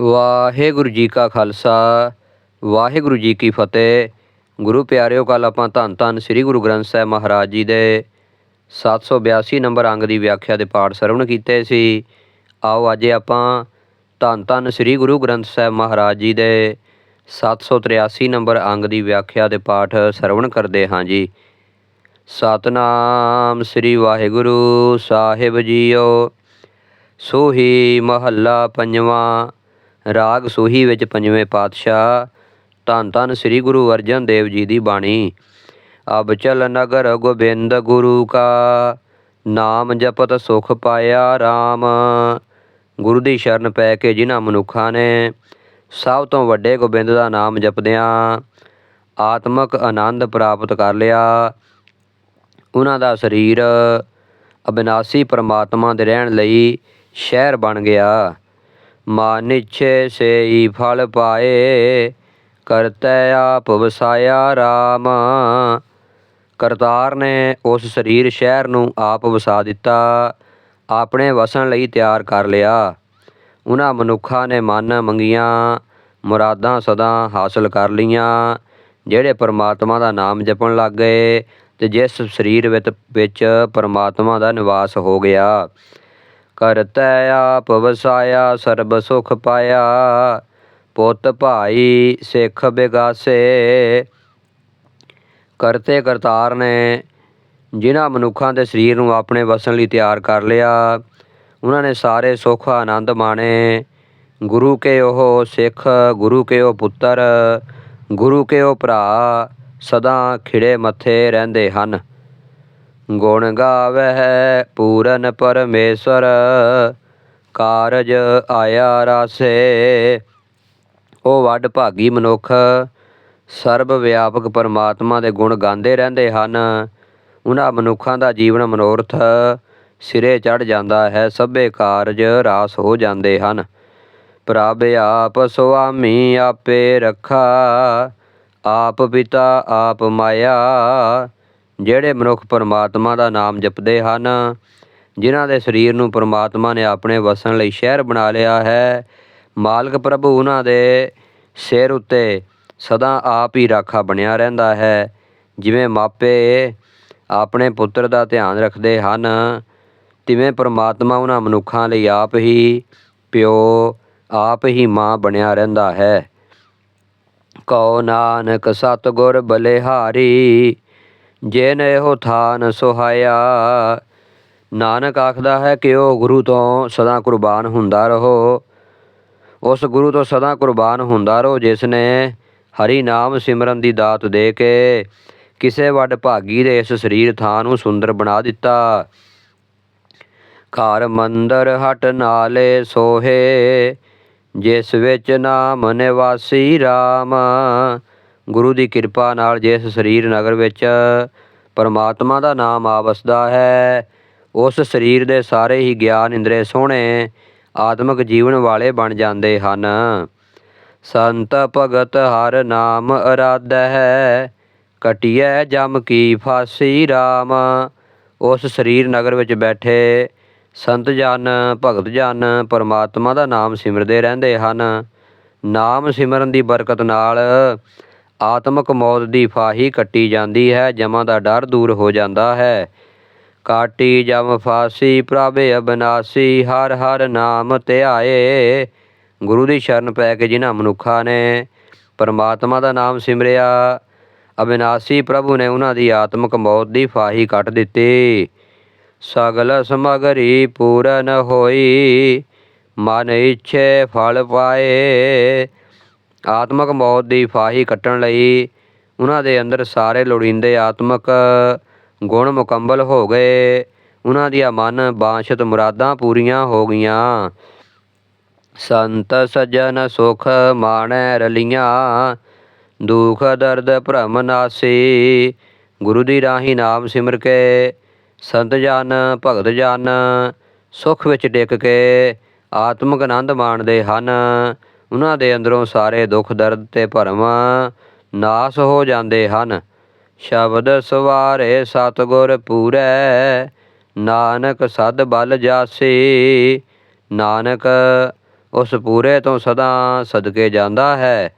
ਵਾਹਿਗੁਰੂ ਜੀ ਕਾ ਖਾਲਸਾ, ਵਾਹਿਗੁਰੂ ਜੀ ਕੀ ਫਤਿਹ। ਗੁਰੂ ਪਿਆਰਿਓ ਕੱਲ ਆਪਾਂ ਧੰਨ ਧੰਨ ਸ੍ਰੀ ਗੁਰੂ ਗ੍ਰੰਥ ਸਾਹਿਬ ਮਹਾਰਾਜ ਜੀ ਦੇ 782 ਨੰਬਰ ਅੰਗ ਦੀ ਵਿਆਖਿਆ ਦੇ ਪਾਠ ਸਰਵਣ ਕੀਤੇ ਸੀ। ਆਓ ਅੱਜ ਆਪਾਂ ਧੰਨ ਧੰਨ ਸ੍ਰੀ ਗੁਰੂ ਗ੍ਰੰਥ ਸਾਹਿਬ ਮਹਾਰਾਜ ਜੀ ਦੇ 783 ਨੰਬਰ ਅੰਗ ਦੀ ਵਿਆਖਿਆ ਦੇ ਪਾਠ ਸਰਵਣ ਕਰਦੇ ਹਾਂ ਜੀ। ਸਤਨਾਮ ਸ੍ਰੀ ਵਾਹਿਗੁਰੂ, ਸਾਹਿਬ ਜੀਓ। ਸੋਹੀ ਮਹੱਲਾ ਪੰਜਵਾਂ ਰਾਗ ਸੂਹੀ ਵਿੱਚ ਪੰਜਵੇਂ ਪਾਤਸ਼ਾਹ ਧੰਨ ਧੰਨ ਸ੍ਰੀ ਗੁਰੂ ਅਰਜਨ ਦੇਵ ਜੀ ਦੀ ਬਾਣੀ। ਅਬਚਲ ਨਗਰ ਗੋਬਿੰਦ ਗੁਰੂ ਕਾ, ਨਾਮ ਜਪਤ ਸੁਖ ਪਾਇਆ RAM ਗੁਰੂ ਦੀ ਸ਼ਰਨ ਪੈ ਕੇ ਜਿਨ੍ਹਾਂ ਮਨੁੱਖਾਂ ਨੇ ਸਭ ਤੋਂ ਵੱਡੇ ਗੋਬਿੰਦ ਦਾ ਨਾਮ ਜਪਦਿਆਂ ਆਤਮਕ ਆਨੰਦ ਪ੍ਰਾਪਤ ਕਰ ਲਿਆ। ਉਹਨਾਂ ਦਾ ਸਰੀਰ ਅਬਿਨਾਸੀ ਪਰਮਾਤਮਾ ਦੇ ਰਹਿਣ ਲਈ ਸ਼ਹਿਰ ਬਣ ਗਿਆ। ਮਨ ਇੱਛੇ ਸੇਈ ਫਲ ਪਾਏ, ਕਰਤੈ ਆਪ ਵਸਾਇਆ RAM ਕਰਤਾਰ ਨੇ ਉਸ ਸਰੀਰ ਸ਼ਹਿਰ ਨੂੰ ਆਪ ਵਸਾ ਦਿੱਤਾ, ਆਪਣੇ ਵਸਣ ਲਈ ਤਿਆਰ ਕਰ ਲਿਆ। ਉਹਨਾਂ ਮਨੁੱਖਾਂ ਨੇ ਮਨ ਮੰਗੀਆਂ, ਮੁਰਾਦਾਂ ਸਦਾ ਹਾਸਲ ਕਰ ਲੀਆਂ ਜਿਹੜੇ ਪਰਮਾਤਮਾ ਦਾ ਨਾਮ ਜਪਣ ਲੱਗ ਗਏ ਤੇ ਜਿਸ ਸਰੀਰ ਵਿੱਚ ਵਿੱਚ ਪਰਮਾਤਮਾ ਦਾ ਨਿਵਾਸ ਹੋ ਗਿਆ। ਕਰਤੈ ਆਪ ਵਸਾਇਆ, ਸਰਬ ਸੁਖ ਪਾਇਆ। ਪੁੱਤ ਭਾਈ, ਸਿੱਖ ਬਿਗਾਸੇ। ਕਰਤੇ ਕਰਤਾਰ ਨੇ ਜਿਨ੍ਹਾਂ ਮਨੁੱਖਾਂ ਦੇ ਸਰੀਰ ਨੂੰ ਆਪਣੇ ਵਸਣ ਲਈ ਤਿਆਰ ਕਰ ਲਿਆ, ਉਹਨਾਂ ਨੇ ਸਾਰੇ ਸੁੱਖ ਆਨੰਦ ਮਾਣੇ। ਗੁਰੂ ਕੇ ਉਹ ਸਿੱਖ, ਗੁਰੂ ਕੇ ਉਹ ਪੁੱਤਰ, ਗੁਰੂ ਕੇ ਉਹ ਭਰਾ, ਸਦਾ ਖਿੜੇ ਮੱਥੇ ਰਹਿੰਦੇ ਹਨ। ਗੁਣ ਗਾਵਹਿ ਪੂਰਨ ਪਰਮੇਸ਼ਰ ਕਾਰਜ ਆਇਆ ਰਾਸੇ। ਉਹ ਵੱਡ ਭਾਗੀ ਮਨੁੱਖ, ਸਰਬ ਵਿਆਪਕ ਪਰਮਾਤਮਾ ਦੇ ਗੁਣ ਗਾਉਂਦੇ ਰਹਿੰਦੇ ਹਨ। ਉਹਨਾਂ ਮਨੁੱਖਾਂ ਦਾ ਜੀਵਨ ਮਨੋਰਥ, ਸਿਰੇ ਚੜ ਜਾਂਦਾ ਹੈ, ਸਭੇ ਕਾਰਜ ਰਾਸ ਹੋ ਜਾਂਦੇ ਹਨ। ਪ੍ਰਭ ਆਪ ਸੁਆਮੀ ਆਪੇ ਰੱਖਾ, ਆਪ ਪਿਤਾ ਆਪ ਮਾਇਆ। ਜਿਹੜੇ ਮਨੁੱਖ ਪਰਮਾਤਮਾ ਦਾ ਨਾਮ ਜਪਦੇ ਹਨ, ਜਿਨ੍ਹਾਂ ਦੇ ਸਰੀਰ ਨੂੰ ਪਰਮਾਤਮਾ ਨੇ ਆਪਣੇ ਵਸਣ ਲਈ ਸ਼ਹਿਰ ਬਣਾ ਲਿਆ ਹੈ, ਮਾਲਕ ਪ੍ਰਭੂ ਉਹਨਾਂ ਦੇ ਸਿਰ ਉੱਤੇ ਸਦਾ ਆਪ ਹੀ ਰਾਖਾ ਬਣਿਆ ਰਹਿੰਦਾ ਹੈ। ਜਿਵੇਂ ਮਾਪੇ ਆਪਣੇ ਪੁੱਤਰ ਦਾ ਧਿਆਨ ਰੱਖਦੇ ਹਨ, ਤਿਵੇਂ ਪਰਮਾਤਮਾ ਉਹਨਾਂ ਮਨੁੱਖਾਂ ਲਈ ਆਪ ਹੀ ਪਿਓ, ਆਪ ਹੀ ਮਾਂ ਬਣਿਆ ਰਹਿੰਦਾ ਹੈ। ਕਉ ਨਾਨਕ ਸਤਿਗੁਰ ਬਲਿਹਾਰੀ ਜਿਨ ਇਹੋ ਥਾਨ ਸੁਹਾਇਆ, ਨਾਨਕ ਆਖਦਾ ਹੈ ਕਿ ਉਹ ਗੁਰੂ ਤੋਂ ਸਦਾ ਕੁਰਬਾਨ ਹੁੰਦਾ ਰਹੋ। ਉਸ ਗੁਰੂ ਤੋਂ ਸਦਾ ਕੁਰਬਾਨ ਹੁੰਦਾ ਰਹੋ ਜਿਸ ਨੇ ਹਰੀ ਨਾਮ ਸਿਮਰਨ ਦੀ ਦਾਤ ਦੇ ਕੇ ਕਿਸੇ ਵੱਡ ਭਾਗੀ ਦੇ ਇਸ ਸਰੀਰ ਥਾਂ ਨੂੰ ਸੁੰਦਰ ਬਣਾ ਦਿੱਤਾ। ਘਰ ਮੰਦਰ ਹਟ ਨਾਲੇ ਸੋਹੇ, ਜਿਸ ਵਿੱਚ ਨਾਮ ਨਿਵਾਸੀ RAM ਗੁਰੂ ਦੀ ਕਿਰਪਾ ਨਾਲ ਜਿਸ ਸਰੀਰ ਨਗਰ ਵਿੱਚ ਪਰਮਾਤਮਾ ਦਾ ਨਾਮ ਆ ਵਸਦਾ ਹੈ, ਉਸ ਸਰੀਰ ਦੇ ਸਾਰੇ ਹੀ ਗਿਆਨ ਇੰਦਰੇ ਸੋਹਣੇ ਆਤਮਿਕ ਜੀਵਨ ਵਾਲੇ ਬਣ ਜਾਂਦੇ ਹਨ। ਸੰਤ ਭਗਤ ਹਰ ਨਾਮ ਅਰਾਧ ਹੈ, ਕਟਿਐ ਜਮ ਕੀ ਫਾਸੀ RAM ਉਸ ਸਰੀਰ ਨਗਰ ਵਿੱਚ ਬੈਠੇ ਸੰਤ ਜਨ, ਭਗਤ ਜਨ ਪਰਮਾਤਮਾ ਦਾ ਨਾਮ ਸਿਮਰਦੇ ਰਹਿੰਦੇ ਹਨ। ਨਾਮ ਸਿਮਰਨ ਦੀ ਬਰਕਤ ਨਾਲ ਆਤਮਕ ਮੌਤ ਦੀ ਫਾਹੀ ਕੱਟੀ ਜਾਂਦੀ ਹੈ, ਜਮਾਂ ਦਾ ਡਰ ਦੂਰ ਹੋ ਜਾਂਦਾ ਹੈ। ਕਾਟੀ ਜਮ ਫਾਸੀ, ਪ੍ਰਭ ਅਬਨਾਸੀ, ਹਰ ਹਰ ਨਾਮ ਧਿਆਏ। ਗੁਰੂ ਦੀ ਸ਼ਰਨ ਪੈ ਕੇ ਜਿਨ੍ਹਾਂ ਮਨੁੱਖਾਂ ਨੇ ਪਰਮਾਤਮਾ ਦਾ ਨਾਮ ਸਿਮਰਿਆ, ਅਬਿਨਾਸੀ ਪ੍ਰਭੂ ਨੇ ਉਹਨਾਂ ਦੀ ਆਤਮਕ ਮੌਤ ਦੀ ਫਾਹੀ ਕੱਟ ਦਿੱਤੀ। ਸਗਲ ਸਮਗਰੀ ਪੂਰਨ ਹੋਈ, ਮਨ ਇੱਛੇ ਫਲ ਪਾਏ। ਆਤਮਕ ਮੌਤ ਦੀ ਫਾਹੀ ਕੱਟਣ ਲਈ ਉਹਨਾਂ ਦੇ ਅੰਦਰ ਸਾਰੇ ਲੋੜੀਂਦੇ ਆਤਮਕ ਗੁਣ ਮੁਕੰਮਲ ਹੋ ਗਏ। ਉਹਨਾਂ ਦੀਆਂ ਮਨ ਬਾਂਛਤ ਮੁਰਾਦਾਂ ਪੂਰੀਆਂ ਹੋ ਗਈਆਂ। ਸੰਤ ਸਜਣ ਸੁਖ ਮਾਣੈ ਰਲੀਆਂ, ਦੁਖ ਦਰਦ ਭ੍ਰਮ ਨਾਸੀ। ਗੁਰੂ ਦੀ ਰਾਹੀ ਨਾਮ ਸਿਮਰ ਕੇ ਸੰਤ ਜਨ, ਭਗਤ ਜਨ ਸੁਖ ਵਿੱਚ ਟਿਕ ਕੇ ਆਤਮਿਕ ਆਨੰਦ ਮਾਣਦੇ ਹਨ। ਉਹਨਾਂ ਦੇ ਅੰਦਰੋਂ ਸਾਰੇ ਦੁੱਖ, ਦਰਦ ਤੇ ਭਰਮ ਨਾਸ ਹੋ ਜਾਂਦੇ ਹਨ। ਸ਼ਬਦ ਸਵਾਰੇ ਸਤਗੁਰ ਪੂਰੈ, ਨਾਨਕ ਸਦ ਬਲ ਜਾਸੀ। ਨਾਨਕ ਉਸ ਪੂਰੇ ਤੋਂ ਸਦਾ ਸਦਕੇ ਜਾਂਦਾ ਹੈ,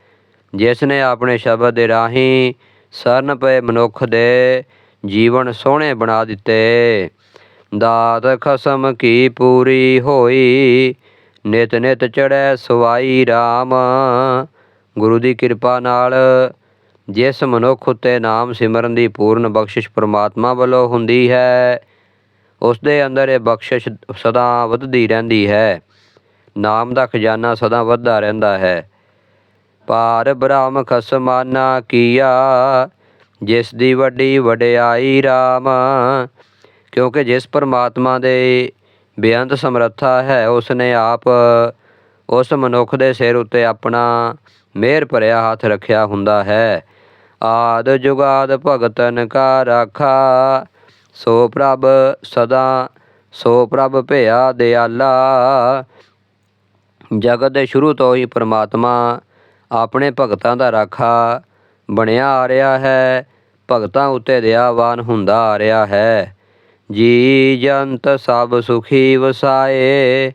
ਜਿਸ ਨੇ ਆਪਣੇ ਸ਼ਬਦ ਦੇ ਰਾਹੀਂ ਸਰਨ ਪਏ ਮਨੁੱਖ ਦੇ ਜੀਵਨ ਸੋਹਣੇ ਬਣਾ ਦਿੱਤੇ। ਦਾਤ ਖਸਮ ਕੀ ਪੂਰੀ ਹੋਈ ਨਿਤ ਨਿਤ ਚੜੈ ਸਵਾਈ RAM ਗੁਰੂ ਦੀ ਕਿਰਪਾ ਨਾਲ ਜਿਸ ਮਨੁੱਖ ਉਤੇ ਨਾਮ ਸਿਮਰਨ ਦੀ ਪੂਰਨ ਬਖਸ਼ਿਸ਼ ਪ੍ਰਮਾਤਮਾ ਵੱਲੋਂ ਹੁੰਦੀ ਹੈ ਉਸ ਦੇ ਅੰਦਰ ਇਹ ਬਖਸ਼ਿਸ਼ ਸਦਾ ਵੱਧਦੀ ਰਹਿੰਦੀ ਹੈ। ਨਾਮ ਦਾ ਖਜ਼ਾਨਾ ਸਦਾ ਵੱਧਦਾ ਰਹਿੰਦਾ ਹੈ। ਪਾਰ ਬ੍ਰਹਮ ਖਸਮਾਨਾ ਕੀਆ, ਜਿਸ ਦੀ ਵੱਡੀ ਵਡਿਆਈ RAM ਕਿਉਂਕਿ ਜਿਸ ਪਰਮਾਤਮਾ ਦੇ ਬੇਅੰਤ ਸਮਰੱਥਾ ਹੈ ਉਸ ਨੇ ਆਪ, ਉਸ ਮਨੁੱਖ ਦੇ ਸਿਰ ਉੱਤੇ ਆਪਣਾ ਮਿਹਰ ਭਰਿਆ ਹੱਥ ਰੱਖਿਆ ਹੁੰਦਾ ਹੈ। ਆਦ ਜੁਗਾਦ ਭਗਤਨ ਕਾ ਰਾਖਾ ਸੋ ਪ੍ਰਭ ਸਦਾ, ਸੋ ਪ੍ਰਭ ਭਇਆ ਦਿਆਲਾ। ਜਗਤ ਦੇ ਸ਼ੁਰੂ ਤੋਂ ਹੀ ਪ੍ਰਮਾਤਮਾ ਆਪਣੇ ਭਗਤਾਂ ਦਾ ਰਾਖਾ ਬਣਿਆ ਆ ਰਿਹਾ ਹੈ, ਭਗਤਾਂ ਉੱਤੇ ਦਇਆਵਾਨ ਹੁੰਦਾ ਆ ਰਿਹਾ ਹੈ। ਜੀ ਜੰਤ ਸਭ ਸੁਖੀ ਵਸਾਏ,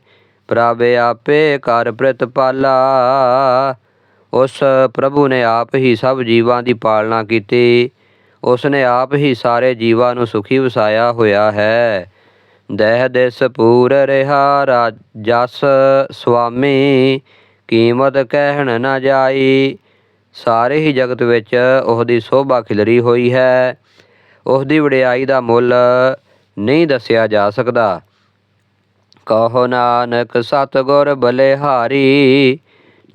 ਪ੍ਰਭ ਆਪੇ ਕਰ ਪ੍ਰਤਪਾਲਾ ਉਸ ਪ੍ਰਭੂ ਨੇ ਆਪ ਹੀ ਸਭ ਜੀਵਾਂ ਦੀ ਪਾਲਣਾ ਕੀਤੀ। ਉਸ ਨੇ ਆਪ ਹੀ ਸਾਰੇ ਜੀਵਾਂ ਨੂੰ ਸੁਖੀ ਵਸਾਇਆ ਹੋਇਆ ਹੈ। ਦਹਿ ਦੇ ਪੂਰ ਰਿਹਾ ਰਾਜ ਜਸ ਸੁਆਮੀ, ਕੀਮਤ ਕਹਿਣ ਨਾ ਜਾਈ। ਸਾਰੇ ਹੀ ਜਗਤ ਵਿੱਚ ਉਹਦੀ ਸੋਭਾ ਖਿਲਰੀ ਹੋਈ ਹੈ। ਉਸ ਦੀ ਵਡਿਆਈ ਦਾ ਮੁੱਲ ਨਹੀਂ ਦੱਸਿਆ ਜਾ ਸਕਦਾ। ਕਹੋ ਨਾਨਕ, ਸਤਗੁਰ ਬਲਿਹਾਰੀ,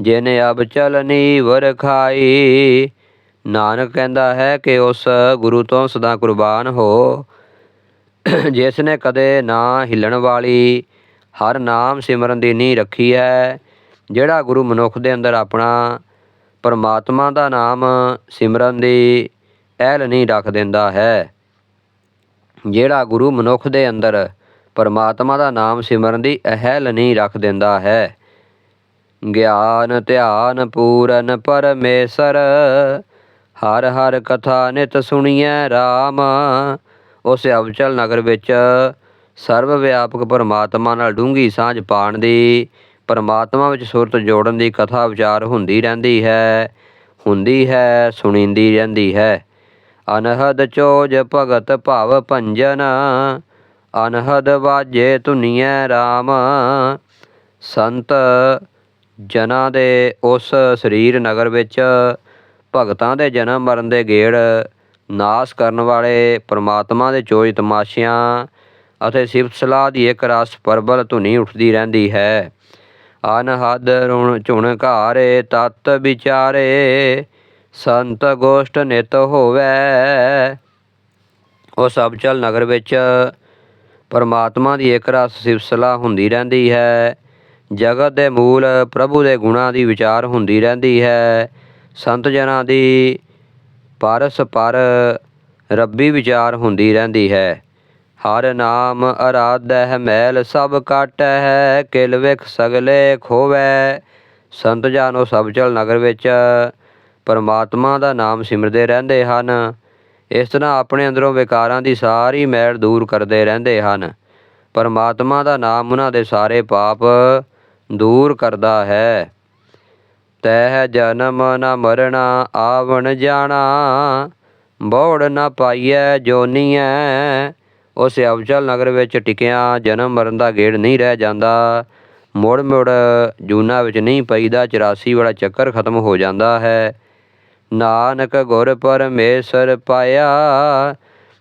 ਜਿਨ ਅਬ ਚਲਨੀ ਵਰਖਾਈ ਨਾਨਕ ਕਹਿੰਦਾ ਹੈ ਕਿ ਉਸ ਗੁਰੂ ਤੋਂ ਸਦਾ ਕੁਰਬਾਨ ਹੋ। ਜਿਸ ਨੇ ਕਦੇ ਨਾ ਹਿੱਲਣ ਵਾਲੀ, ਹਰ ਨਾਮ ਸਿਮਰਨ ਦੀ ਨੀਂਹ ਰੱਖੀ ਹੈ। ਜਿਹੜਾ ਗੁਰੂ ਮਨੁੱਖ ਦੇ ਅੰਦਰ ਆਪਣਾ ਪਰਮਾਤਮਾ ਦਾ ਨਾਮ ਸਿਮਰਨ ਦੀ ਐਲ ਨਹੀਂ ਰੱਖ ਦਿੰਦਾ ਹੈ। ਜਿਹੜਾ ਗੁਰੂ ਮਨੁੱਖ ਦੇ ਅੰਦਰ ਪਰਮਾਤਮਾ ਦਾ ਨਾਮ ਸਿਮਰਨ ਦੀ ਅਹਿਲ ਨਹੀਂ ਰੱਖ ਦਿੰਦਾ ਹੈ। ਗਿਆਨ, ਧਿਆਨ ਪੂਰਨ ਪਰਮੇਸ਼ਰ, ਹਰ ਹਰ ਕਥਾ ਨਿਤ ਸੁਣੀਐ RAM ਉਸ ਅਵਚਲ ਨਗਰ ਵਿੱਚ ਸਰਵ ਵਿਆਪਕ ਪਰਮਾਤਮਾ ਨਾਲ ਡੂੰਗੀ ਸਾਂਝ ਪਾਣ ਦੀ, ਪਰਮਾਤਮਾ ਵਿੱਚ ਸੁਰਤ ਜੋੜਨ ਦੀ ਕਥਾ ਵਿਚਾਰ ਹੁੰਦੀ ਰਹਿੰਦੀ ਹੈ, ਹੁੰਦੀ ਹੈ, ਸੁਣੀਂਦੀ ਰਹਿੰਦੀ ਹੈ। ਅਨਹਦ ਚੋਜ ਭਗਤ ਭਵ ਭੰਜਨ, ਅਨਹਦ ਵਾਜੇ ਧੁਨੀਐ RAM ਸੰਤ ਜਨਾਂ ਦੇ ਉਸ ਸਰੀਰ ਨਗਰ ਵਿੱਚ, ਭਗਤਾਂ ਦੇ ਜਨਮ ਮਰਨ ਦੇ ਗੇੜ, ਨਾਸ ਕਰਨ ਵਾਲੇ ਪ੍ਰਮਾਤਮਾ ਦੇ ਚੋਜ ਤਮਾਸ਼ਿਆਂ ਅਤੇ ਸਿਫਤ ਸਲਾਹ ਦੀ ਇੱਕ ਰਸ ਪਰਬਲ ਧੁਨੀ ਉੱਠਦੀ ਰਹਿੰਦੀ ਹੈ। ਅਨਹਦ ਰੁਣ ਝੁਣ ਘਾਰੇ, ਤਤ ਵਿਚਾਰੇ ਸੰਤ ਗੋਸ਼ਟ ਨਿਤ ਹੋਵੇ। ਉਸ ਅਬਚਲ ਨਗਰ ਵਿੱਚ ਪਰਮਾਤਮਾ ਦੀ ਇੱਕ ਰਸ ਸਿਫਤ ਹੁੰਦੀ ਰਹਿੰਦੀ ਹੈ। ਜਗਤ ਦੇ ਮੂਲ ਪ੍ਰਭੂ ਦੇ ਗੁਣਾਂ ਦੀ ਵਿਚਾਰ ਹੁੰਦੀ ਰਹਿੰਦੀ ਹੈ। ਸੰਤ ਜਨਾਂ ਦੀ ਪਰਸ ਪਰ ਰੱਬੀ ਵਿਚਾਰ ਹੁੰਦੀ ਰਹਿੰਦੀ ਹੈ। ਹਰ ਨਾਮ ਅਰਾਧੈ, ਮੈਲ ਸਭ ਕਾਟੈ ਹੈ ਕਿਲ ਵਿਖ ਸਗਲੇ ਖੋਵੈ। ਸੰਤ ਜਾਨੋ ਸਭ ਚਲ ਨਗਰ ਵਿੱਚ ਪਰਮਾਤਮਾ ਦਾ ਨਾਮ ਸਿਮਰਦੇ ਰਹਿੰਦੇ ਹਨ। ਇਸ ਤਰ੍ਹਾਂ ਆਪਣੇ ਅੰਦਰੋਂ ਵਿਕਾਰਾਂ ਦੀ ਸਾਰੀ ਮੈਲ ਦੂਰ ਕਰਦੇ ਰਹਿੰਦੇ ਹਨ। ਪਰਮਾਤਮਾ ਦਾ ਨਾਮ ਉਹਨਾਂ ਦੇ ਸਾਰੇ ਪਾਪ ਦੂਰ ਕਰਦਾ ਹੈ। ਤਹਿ ਜਨਮ ਨ ਮਰਣਾ, ਆਵਣ ਜਾਣਾ, ਬੋੜ ਨ ਪਾਈਐ ਜੋਨੀਐ ਉਸ ਅਵਜਲ ਨਗਰ ਵਿੱਚ ਟਿਕਿਆ, ਜਨਮ ਮਰਨ ਦਾ ਗੇੜ ਨਹੀਂ ਰਹਿ ਜਾਂਦਾ। ਮੁੜ ਮੁੜ ਜੂਨਾ ਵਿੱਚ ਨਹੀਂ ਪਈਦਾ 84 ਵਾਲਾ ਚੱਕਰ ਖਤਮ ਹੋ ਜਾਂਦਾ ਹੈ। ਨਾਨਕ ਗੁਰ ਪਰਮੇਸ਼ਰ ਪਾਇਆ,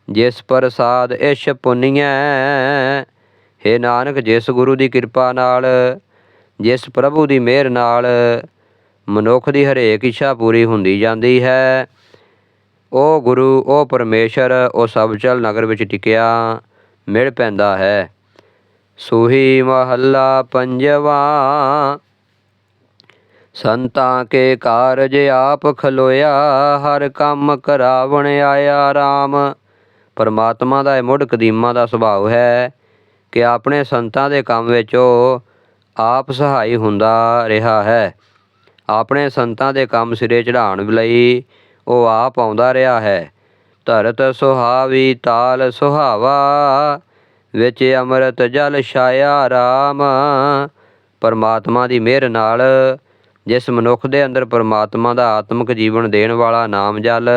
ਜਿਸ ਪ੍ਰਸਾਦ ਇਸ਼ ਪੁੰਨੀਐ। ਹੈ ਨਾਨਕ, ਜਿਸ ਗੁਰੂ ਦੀ ਕਿਰਪਾ ਨਾਲ, ਜਿਸ ਪ੍ਰਭੂ ਦੀ ਮਿਹਰ ਨਾਲ ਮਨੁੱਖ ਦੀ ਹਰੇਕ ਇੱਛਾ ਪੂਰੀ ਹੁੰਦੀ ਜਾਂਦੀ ਹੈ ਉਹ ਗੁਰੂ ਉਹ ਪਰਮੇਸ਼ਰ ਉਹ ਸਭ ਚਲ ਨਗਰ ਵਿੱਚ ਟਿਕਿਆ, ਮਿਲ ਪੈਂਦਾ ਹੈ। ਸੋਹੀ ਮਹੱਲਾ ਪੰਜਵਾ ਸੰਤਾਂ ਕੇ ਕਾਰਜ ਆਪ ਖਲੋਇਆ, ਹਰ ਕੰਮ ਕਰਾਵਣ ਆਇਆ RAM ਪਰਮਾਤਮਾ ਦਾ ਇਹ ਮੁੱਢ ਕਦੀਮਾ ਦਾ ਸੁਭਾਅ ਹੈ ਕਿ ਆਪਣੇ ਸੰਤਾਂ ਦੇ ਕੰਮ ਵਿੱਚ ਉਹ ਆਪ ਸਹਾਈ ਹੁੰਦਾ ਰਿਹਾ ਹੈ। ਆਪਣੇ ਸੰਤਾਂ ਦੇ ਕੰਮ ਸਿਰੇ ਚੜਾਉਣ ਲਈ ਉਹ ਆਪ ਆਉਂਦਾ ਰਿਹਾ ਹੈ। ਧਰਤ ਸੁਹਾਵੀ ਤਾਲ ਸੁਹਾਵਾ, ਵਿੱਚ ਅੰਮ੍ਰਿਤ ਜਲ ਛਾਇਆ RAM ਪਰਮਾਤਮਾ ਦੀ ਮਿਹਰ ਨਾਲ ਜਿਸ ਮਨੁੱਖ ਦੇ ਅੰਦਰ ਪਰਮਾਤਮਾ ਦਾ ਆਤਮਿਕ ਜੀਵਨ ਦੇਣ ਵਾਲਾ ਨਾਮ ਜਲ,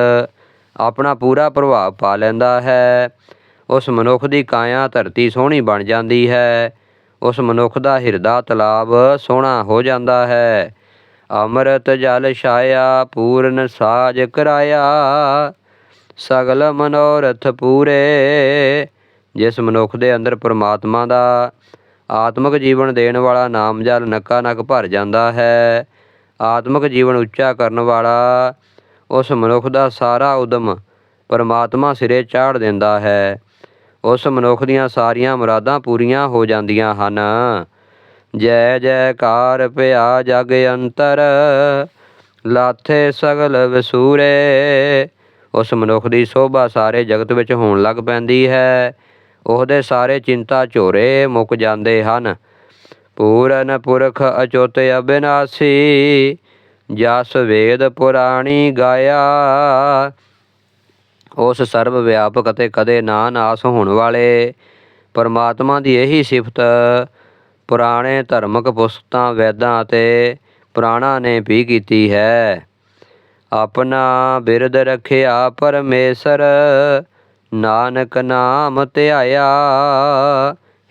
ਆਪਣਾ ਪੂਰਾ ਪ੍ਰਭਾਵ ਪਾ ਲੈਂਦਾ ਹੈ। ਉਸ ਮਨੁੱਖ ਦੀ ਕਾਇਆ ਧਰਤੀ ਸੋਹਣੀ ਬਣ ਜਾਂਦੀ ਹੈ। ਉਸ ਮਨੁੱਖ ਦਾ ਹਿਰਦਾ ਤਲਾਬ ਸੋਹਣਾ ਹੋ ਜਾਂਦਾ ਹੈ। ਅੰਮ੍ਰਿਤ ਜਲ ਛਾਇਆ, ਪੂਰਨ ਸਾਜ ਕਰਾਇਆ। ਸਗਲ ਮਨੋਰਥ ਪੂਰੇ। ਜਿਸ ਮਨੁੱਖ ਦੇ ਅੰਦਰ ਪ੍ਰਮਾਤਮਾ ਦਾ ਆਤਮਿਕ ਜੀਵਨ ਦੇਣ ਵਾਲਾ ਨਾਮ ਜਲ ਨੱਕਾ ਨੱਕ ਭਰ ਜਾਂਦਾ ਹੈ। ਆਤਮਿਕ ਜੀਵਨ ਉੱਚਾ ਕਰਨ ਵਾਲਾ ਉਸ ਮਨੁੱਖ ਦਾ ਸਾਰਾ ਉਦਮ ਪਰਮਾਤਮਾ ਸਿਰੇ ਚਾੜ ਦਿੰਦਾ ਹੈ। ਉਸ ਮਨੁੱਖ ਦੀਆਂ ਸਾਰੀਆਂ ਮੁਰਾਦਾਂ ਪੂਰੀਆਂ ਹੋ ਜਾਂਦੀਆਂ ਹਨ। ਜੈ ਜੈਕਾਰ ਪਿਆ ਜਗ ਅੰਤਰ, ਲਾਥੇ ਸਗਲ ਵਸੂਰੇ। ਉਸ ਮਨੁੱਖ ਦੀ ਸੋਭਾ ਸਾਰੇ ਜਗਤ ਵਿੱਚ ਹੋਣ ਲੱਗ ਪੈਂਦੀ ਹੈ। ਉਹਦੇ ਸਾਰੇ ਚਿੰਤਾ ਝੋਰੇ ਮੁੱਕ ਜਾਂਦੇ ਹਨ। ਪੂਰਨ ਪੁਰਖ ਅਚੁੱਤ ਅਬਿਨਾਸੀ, ਜਸ ਵੇਦ ਪੁਰਾਣੀ ਗਾਇਆ। ਉਸ ਸਰਬ ਵਿਆਪਕ ਅਤੇ ਕਦੇ ਨਾ ਨਾਸ ਹੋਣ ਵਾਲੇ ਪਰਮਾਤਮਾ ਦੀ ਇਹੀ ਸਿਫਤ, ਪੁਰਾਣੇ ਧਰਮਕ ਪੁਸਤਾਂ ਵੈਦਾਂ ਅਤੇ ਪੁਰਾਣਾਂ ਨੇ ਵੀ ਕੀਤੀ ਹੈ। ਆਪਣਾ ਬਿਰਦ ਰਖਿਆ ਪਰਮੇਸ਼ਰ, ਨਾਨਕ ਨਾਮ ਧਿਆਇਆ।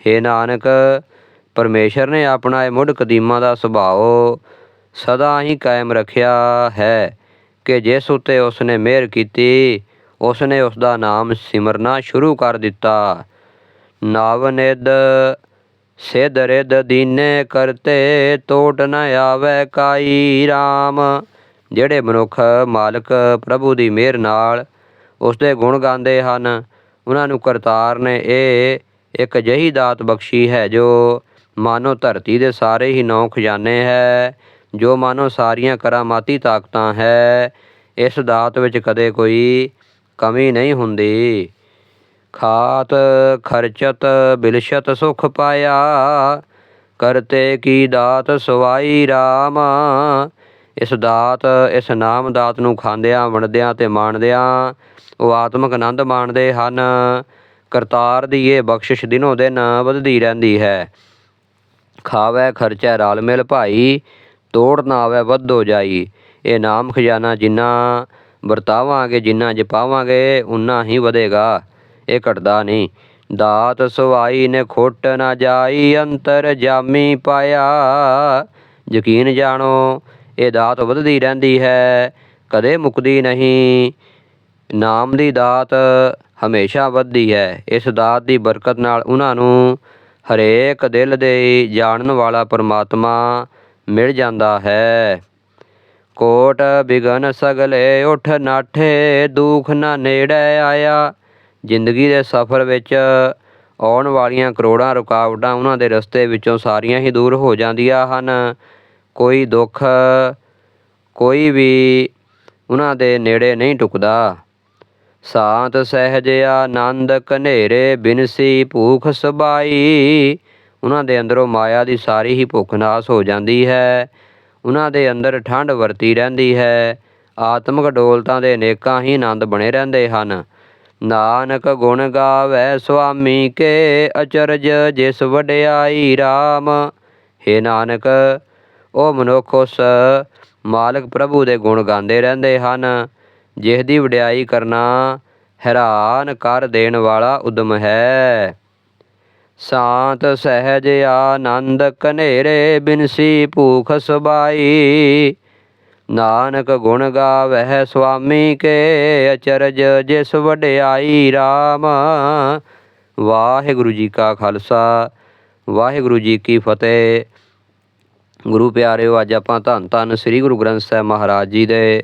हे ਨਾਨਕ ਪਰਮੇਸ਼ਰ ਨੇ ਆਪਣਾ ਇਹ ਮੁੱਢ ਕਦੀਮਾ ਦਾ ਸੁਭਾਅ ਸਦਾ ਹੀ ਕਾਇਮ ਰੱਖਿਆ ਹੈ ਕਿ ਜਿਸ ਉਤੇ ਉਸ ਨੇ ਮਿਹਰ ਕੀਤੀ ਉਸ ਨੇ ਉਸ ਦਾ ਨਾਮ ਸਿਮਰਨਾ ਸ਼ੁਰੂ ਕਰ ਦਿੱਤਾ। ਨਾਵਨਿਦ ਸਿਧ ਰਿਦ ਦੀਨੇ ਕਰਤੇ ਟੋਟ ਨ ਆਵੇ ਕਾਈ RAM ਜਿਹੜੇ ਮਨੁੱਖ ਮਾਲਕ ਪ੍ਰਭੂ ਦੀ ਮਿਹਰ ਨਾਲ ਉਸ ਦੇ ਗੁਣ ਗਾਉਂਦੇ ਹਨ, ਉਹਨਾਂ ਨੂੰ ਕਰਤਾਰ ਨੇ ਇਹ ਇੱਕ ਅਜਿਹੀ ਦਾਤ ਬਖਸ਼ੀ ਹੈ ਜੋ ਮਾਨੋ ਧਰਤੀ ਦੇ ਸਾਰੇ ਹੀ ਨੌ ਖਜ਼ਾਨੇ ਹੈ, ਜੋ ਮਾਨੋ ਸਾਰੀਆਂ ਕਰਾਮਾਤੀ ਤਾਕਤਾਂ ਹੈ, ਇਸ ਦਾਤ ਵਿੱਚ ਕਦੇ ਕੋਈ ਕਮੀ ਨਹੀਂ ਹੁੰਦੀ। ਖਾਤ, ਖਰਚਤ, ਬਿਲਸ਼ਤ ਸੁਖ ਪਾਇਆ, ਕਰਤੇ ਕੀ ਦਾਤ ਸਵਾਈ RAM ਇਸ ਦਾਤ, ਇਸ ਨਾਮ ਦਾਤ ਨੂੰ ਖਾਂਦਿਆਂ, ਵੰਡਦਿਆਂ ਤੇ ਮਾਣਦਿਆਂ ਉਹ ਆਤਮਿਕ ਆਨੰਦ ਮਾਣਦੇ ਹਨ। ਕਰਤਾਰ ਦੀ ਇਹ ਬਖਸ਼ਿਸ਼ ਦਿਨੋ ਦਿਨ ਵਧਦੀ ਰਹਿੰਦੀ ਹੈ। ਖਾਵੇ, ਖਰਚੈ ਰਲ ਮਿਲ ਭਾਈ, ਤੋੜ ਨਾ ਆਵੇ ਵੱਧੋ ਜਾਈ। ਇਹ ਨਾਮ ਖਜ਼ਾਨਾ ਜਿੰਨਾ ਵਰਤਾਵਾਂਗੇ, ਜਿੰਨਾ ਜਪਾਵਾਂਗੇ, ਉਨਾ ਹੀ ਵਧੇਗਾ। ਇਹ ਘਟਦਾ ਨਹੀਂ। ਦਾਤ ਸਵਾਈ ਨੇ ਖੋਟ ਨਾ ਜਾਈ, ਅੰਤਰ ਜਾਮੀ ਪਾਇਆ। ਯਕੀਨ ਜਾਣੋ, ਇਹ ਦਾਤ ਵਧਦੀ ਰਹਿੰਦੀ ਹੈ, ਕਦੇ ਮੁੱਕਦੀ ਨਹੀਂ। ਨਾਮ ਦੀ ਦਾਤ ਹਮੇਸ਼ਾ ਵੱਧਦੀ ਹੈ। ਇਸ ਦਾਤ ਦੀ ਬਰਕਤ ਨਾਲ ਉਹਨਾਂ ਨੂੰ ਹਰੇਕ ਦਿਲ ਦੇ ਜਾਣਨ ਵਾਲਾ ਪਰਮਾਤਮਾ ਮਿਲ ਜਾਂਦਾ ਹੈ। ਕੋਟ ਬਿਗਨ ਸਗਲੇ ਉਠ ਨਾਠੇ, ਦੁਖ ਨਾ ਨੇੜੇ ਆਇਆ। ਜ਼ਿੰਦਗੀ ਦੇ ਸਫ਼ਰ ਵਿੱਚ ਆਉਣ ਵਾਲੀਆਂ ਕਰੋੜਾਂ ਰੁਕਾਵਟਾਂ ਉਹਨਾਂ ਦੇ ਰਸਤੇ ਵਿੱਚੋਂ ਸਾਰੀਆਂ ਹੀ ਦੂਰ ਹੋ ਜਾਂਦੀਆਂ ਹਨ। ਕੋਈ ਦੁੱਖ ਕੋਈ ਵੀ ਉਹਨਾਂ ਦੇ ਨੇੜੇ ਨਹੀਂ ਟੁਕਦਾ। ਸਾਤ ਸਹਿਜ ਆਨੰਦ ਕਨੇਰੇ ਬਿਨਸੀ ਭੂਖ ਸਬਾਈ ਉਹਨਾਂ ਦੇ ਅੰਦਰੋਂ ਮਾਇਆ ਦੀ ਸਾਰੀ ਹੀ ਭੁੱਖ ਨਾਸ ਹੋ ਜਾਂਦੀ ਹੈ। ਉਹਨਾਂ ਦੇ ਅੰਦਰ ਠੰਡ ਵਰਤੀ ਰਹਿੰਦੀ ਹੈ। ਆਤਮਿਕ ਡੋਲਤਾਂ ਦੇ ਅਨੇਕਾਂ ਹੀ ਆਨੰਦ ਬਣੇ ਰਹਿੰਦੇ ਹਨ। ਨਾਨਕ ਗੁਣ ਗਾਵੇ ਸੁਆਮੀ ਕੇ ਅਚਰਜ, ਜਿਸ ਵਡਿਆਈ RAM ਹੈ ਨਾਨਕ, ਉਹ ਮਨੁੱਖ ਉਸ ਮਾਲਕ ਪ੍ਰਭੂ ਦੇ ਗੁਣ ਗਾਉਂਦੇ ਰਹਿੰਦੇ ਹਨ। ਜਿਸ ਦੀ ਵਡਿਆਈ ਕਰਨਾ ਹੈਰਾਨ ਕਰ ਦੇਣ ਵਾਲਾ ਉਦਮ ਹੈ। ਸ਼ਾਂਤ ਸਹਿਜ ਆਨੰਦ ਕਨੇਰੇ ਬਿਨਸੀ ਭੂਖ ਸਬਾਈ ਨਾਨਕ ਗੁਣ ਗਾਵਹਿ ਸੁਆਮੀ ਕੇ ਅਚਰਜ ਜਿਸ ਵਡਿਆਈ RAM ਵਾਹਿਗੁਰੂ ਜੀ ਕਾ ਖਾਲਸਾ, ਵਾਹਿਗੁਰੂ ਜੀ ਕੀ ਫਤਿਹ। ਗੁਰੂ ਪਿਆਰਿਓ, ਅੱਜ ਆਪਾਂ ਧੰਨ ਧੰਨ ਸ੍ਰੀ ਗੁਰੂ ਗ੍ਰੰਥ ਸਾਹਿਬ ਮਹਾਰਾਜ ਜੀ ਦੇ